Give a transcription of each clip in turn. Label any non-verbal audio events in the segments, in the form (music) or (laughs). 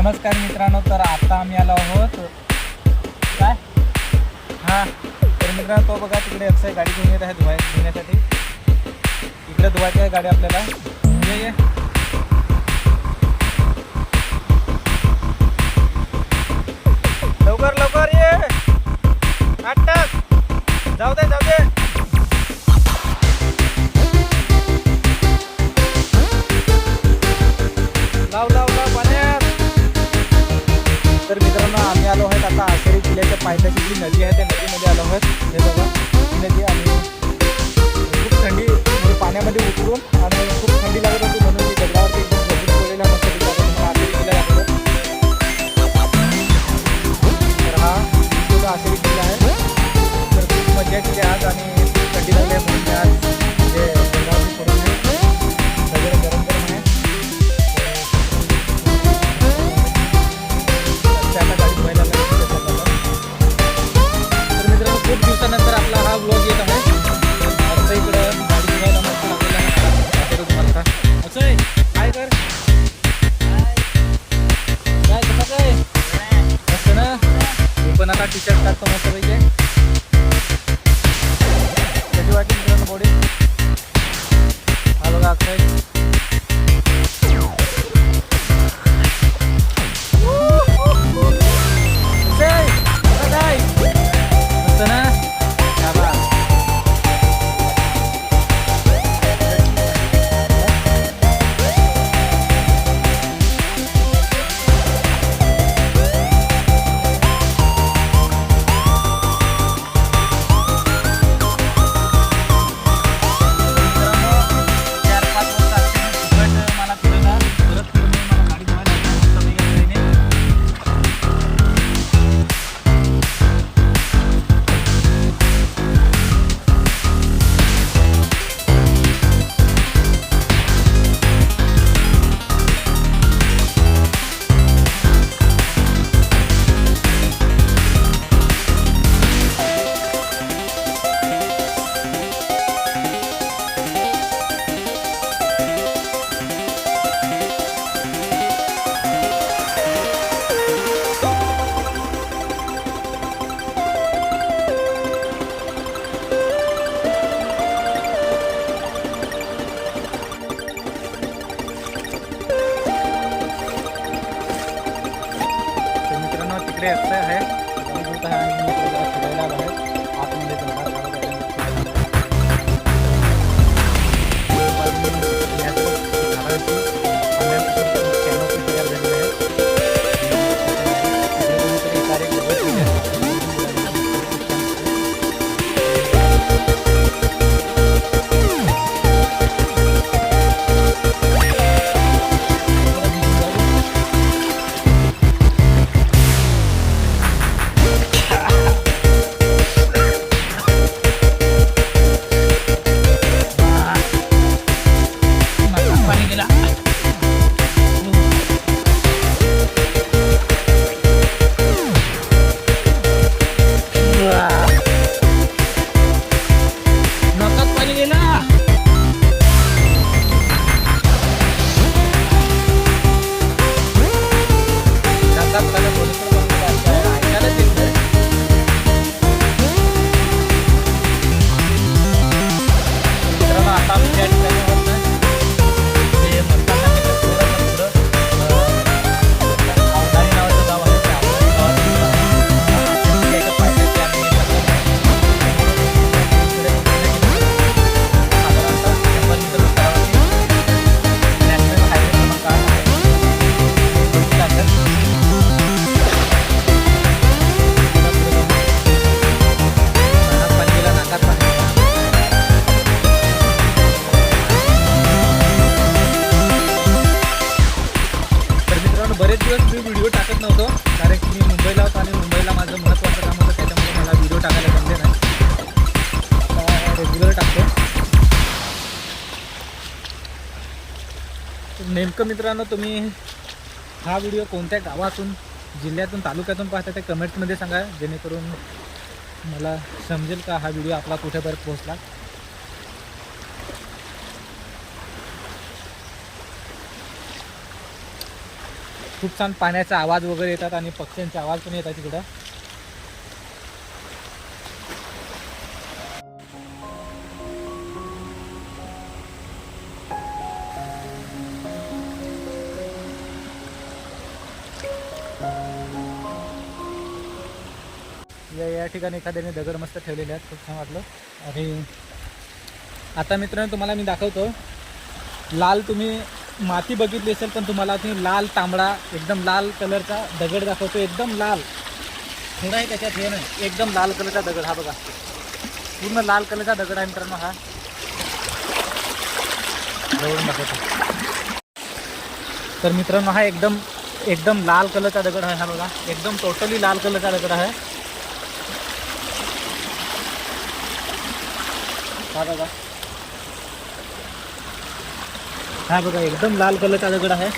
नमस्कार मित्रांनो तर आता आम्ही आलो आहोत. काय? हां तर मित्रांनो तो बघा तिकडे अक्षय गाडी घेऊन येत आहे धुवाय धुण्यासाठी इकडे धुवायची आहे गाडी आपल्याला. ये. नेमकं मित्रांनो तुम्ही हा व्हिडिओ कोणत्या गावातून जिल्ह्यातून तालुक्यातून पाहता ते कमेंट्समध्ये सांगा जेणेकरून मला समजेल का हा व्हिडिओ आपला कुठेपर्यंत पोहोचला. खूप छान पाण्याचा आवाज वगैरे येतात आणि पक्ष्यांचे आवाज पण येतात तिकडं ठिकाणी एखाद्याने दगड मस्त ठेवलेले आहेत खूप छान वाटलं. आणि आता मित्रांनो तुम्हाला मी दाखवतो. लाल तुम्ही माती बघितली असेल पण तुम्हाला ती लाल तांबडा एकदम लाल कलरचा दगड दाखवतो. एकदम लाल. थोडाही त्याच्यात हे नाही एकदम लाल कलरचा दगड हा बघा. पूर्ण लाल कलरचा दगड आहे मित्रांनो हा. जवळून दाखवतो. तर मित्रांनो हा एकदम एकदम लाल कलरचा दगड आहे हा बघा. एकदम टोटली लाल कलरचा दगड आहे. हा बघा. हा बघा एकदम लाल कलरचा दगड आहे.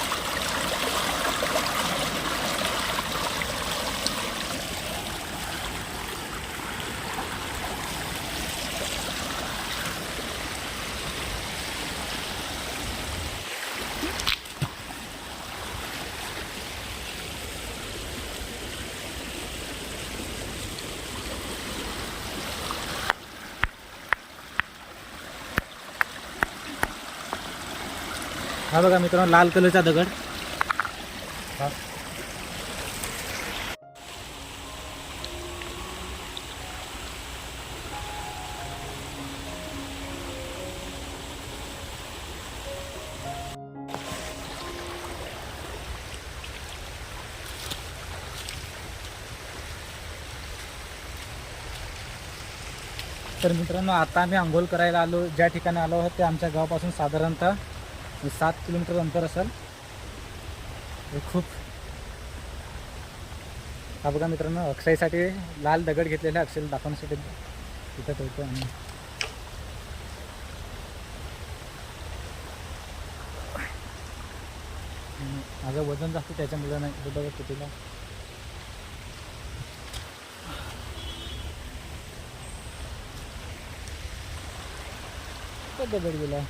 हा बघा मित्रांनो लाल कलरचा दगड हा. तर मित्रांनो आता आम्ही आंघोळ करायला आलो ज्या ठिकाणी आलो आहोत ते आमच्या गावापासून साधारणतः सात किलोमीटर अंतर असेल. हे खूप हा बघा मित्रांनो अक्षयसाठी लाल दगड घेतलेला आहे. अक्षय दाखवण्यासाठी तिथं ठेवतो आणि माझं वजन जास्त त्याच्यामुळे नाही. हे बघा कितीला. दगड गेला.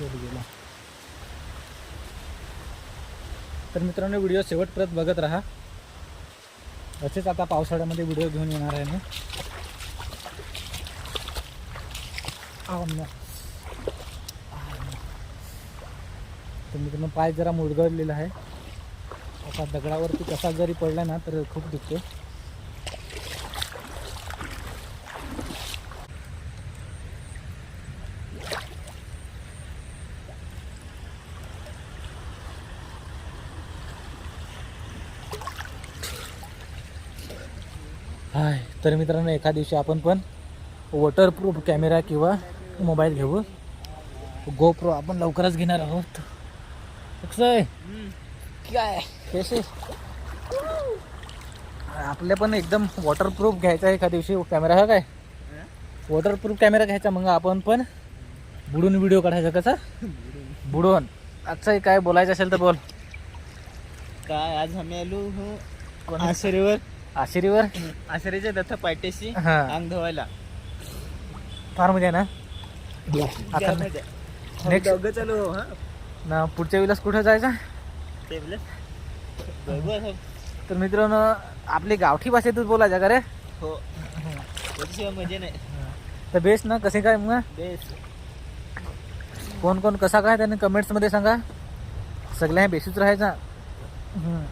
गेला. तर मित्रांनो व्हिडिओ शेवटपर्यंत बघत राहा. असेच आता पावसाळ्यामध्ये व्हिडिओ घेऊन येणार आहे मी. तर मित्रांनो पाय जरा मुरगळलेला आहे. आता दगडावरती कसा जरी पडला ना तर खूप दुखतो हाय तर मित्रांनो एका दिवशी आपण पण वॉटरप्रूफ कॅमेरा किंवा मोबाईल घेऊ. गोप्रो आपण लवकरच घेणार आहोत. काय? कसे आपल्या पण एकदम वॉटरप्रूफ घ्यायचा एका दिवशी कॅमेरा हा काय? वॉटरप्रूफ कॅमेरा घ्यायचा मग आपण पण बुडून व्हिडिओ काढायचा कसा? बुडून. आजचं काय बोलायचं असेल तर बोल. काय आज आम्ही आलो हो. कोणी- आशेरीवर आशेरीच्या दत्त पायट्याशी हा. अंग धुवायला. फार मजा आहे ना? आता next- दोघं चालू हो, हा. ना पुढच्या वेळेस कुठं जायचं? बघू. तर मित्रांनो आपली गावठी भाषेतच बोलायचं का रे? हो. त्याच्याशिवाय मजा नाही. तर बेस्ट ना? कसे काय मग? बेस कोण कोण कसा काय? त्याने कमेंट्समध्ये सांगा. सगळ्या बेसूच राहायचा. हम्म.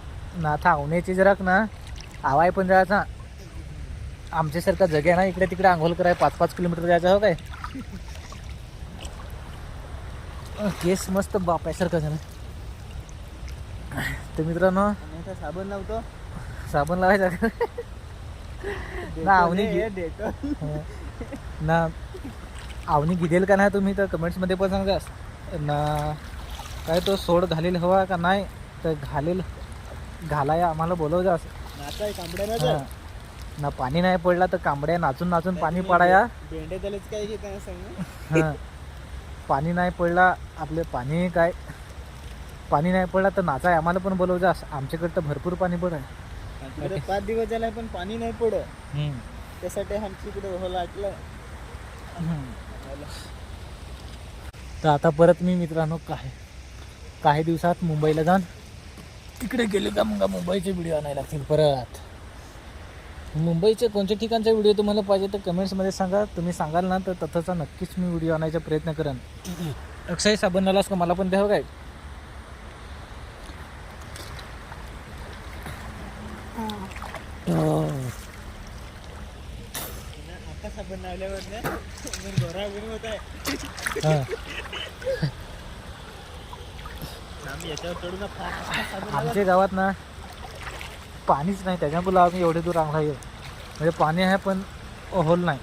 ना आता आवण्याची जरा ना. आवाय पण जायचा आमच्यासारखा जग्या ना इकडे तिकडे आंघोळ कराय पाच पाच किलोमीटर जायचं हो काय? केस मस्त बापायसारखं झालं. तर मित्रांनो साबण लावतो. साबण लावायचा? ना आवनी. ना आवनी गिदेल का नाही तुम्ही? तर कमेंट्समध्ये पण सांगा. ना काय तो सोड घालेल हवा का नाही? तर घालेल घालाया आम्हाला बोलव कांबड्या ना पाणी नाही पडला तर कांबड्या नाचून नाचून पाणी पडाया. बेंडे त्यालाच काय सांग. पाणी नाही पडला आपले पाणी काय? पाणी नाही पडला तर नाचाय. आम्हाला पण बोलव जा आमच्याकडे तर भरपूर पाणी पड आहे पाच दिवस झाला पण पाणी नाही पडत. त्यासाठी आमची इकडे हो तर आता परत मी मित्रांनो काय काही दिवसात मुंबईला जाऊन तिकडे गेले का मग मुंबईचे व्हिडिओ आणायला लागतील परत? मुंबईचे कोणत्या ठिकाणचा व्हिडिओ तुम्हाला पाहिजे तर कमेंट्समध्ये सांगा. तुम्ही सांगाल ना तर तसंचा नक्कीच मी व्हिडिओ आणायचा प्रयत्न करेन. अक्षय साबण आलास का? मला पण द्यावं काय आता साबण लावल्यावर ना मग गोरा गुण होत आहे हां. आम्ही याच्यावर चढून ना फार असा साबण लावला. (laughs) आमच्या गावात ना पाणीच नाही. त्याच्यामुळे आम्ही एवढे दूर आणला येऊ म्हणजे पाणी आहे पण होल नाही.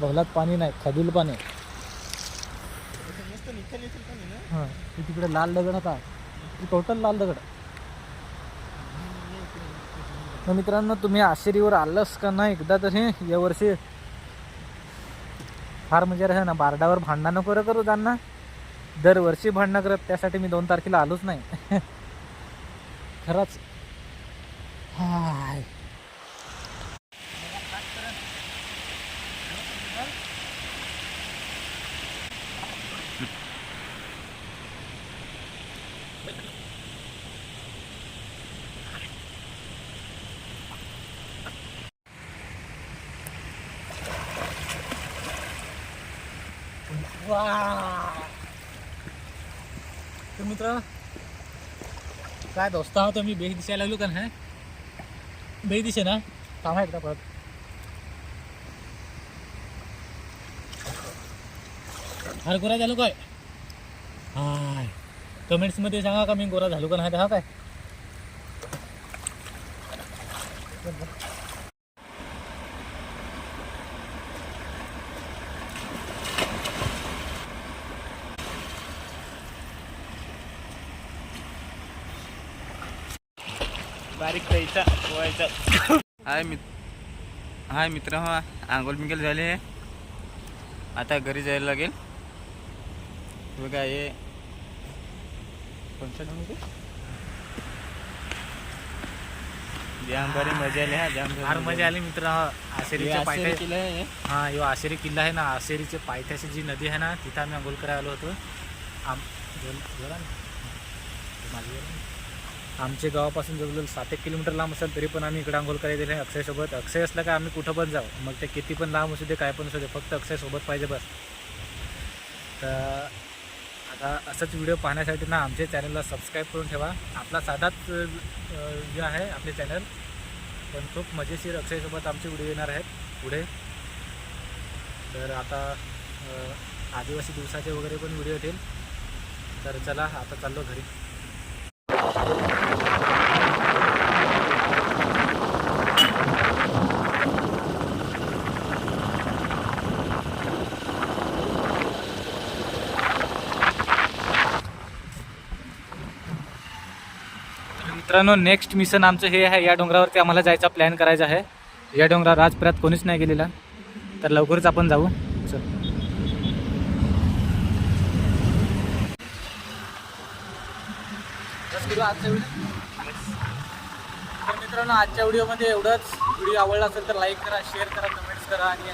बगलात पाणी नाही. खदील पाणी आहे. हां. तिकडे लाल दगड होता. टोटल लाल दगड. मग मित्रांनो तुम्ही आशिरीवर आलंच का नाही? एकदा तरी यावर्षी फार म्हणजे ना बारडावर भांडणं नको करू त्यांना. दरवर्षी भांडणं करत त्यासाठी मी दोन तारखेला आलोच नाही. (laughs) खरंच. हाय. Wow. मित्र। काय दोस्त आहोत मी बेग दिसायला लागलो का नाही? बेग दिशे ना? थांबा एकदा परत. हर गोरा झालो काय? हाय. कमेंट्समध्ये सांगा का मी गोरा झालो का नाही हा काय? हाय मित हाय मित्र हा आंघोळ बिंगल झाले आता घरी जायला लागेल बघा हे कोणतं नाव आहे ते? जाम भारी मजा आली हा जाम फार मजा आली मित्र हे आशेरीच्या पायथ्या आहे. हा यो आशेरी किल्ला आहे ना आशेरीचे पायथ्याशी जी नदी आहे ना तिथं आम्ही आंघोळ करायला आलो होतो आम बोल- बोला ना. माझी. आमच्या गावापासून जवळजवळ सात एक किलोमीटर लांब असेल तरी पण आम्ही इकडे आंघोळ करायला दिले अक्षयसोबत. अक्षय असला का आम्ही कुठं पण जाऊ. मग ते किती पण लांब असू दे काय पण असू दे फक्त अक्षयसोबत पाहिजे बस. तर आता असंच व्हिडिओ पाहण्यासाठी ना आमच्या चॅनलला सबस्क्राईब करून ठेवा. आपला साधाच जे आहे आपले चॅनल पण खूप मजेशीर अक्षयसोबत आमचे व्हिडिओ येणार आहेत पुढे. तर आता आदिवासी दिवसाचे वगैरे पण व्हिडिओ येतील. तर चला आता चाललो घरी तर मित्रांनो नेक्स्ट मिशन आमचं हे आहे. या डोंगरावरती आम्हाला जायचा प्लॅन करायचा आहे. या डोंगरावर आजपर्यंत कोणीच नाही गेलेला. तर लवकरच आपण जाऊ. चल. आजच्या व्हिडिओ तर मित्रांनो आजच्या व्हिडिओमध्ये एवढंच. व्हिडिओ आवडला असेल तर लाईक करा शेअर करा कमेंट्स करा आणि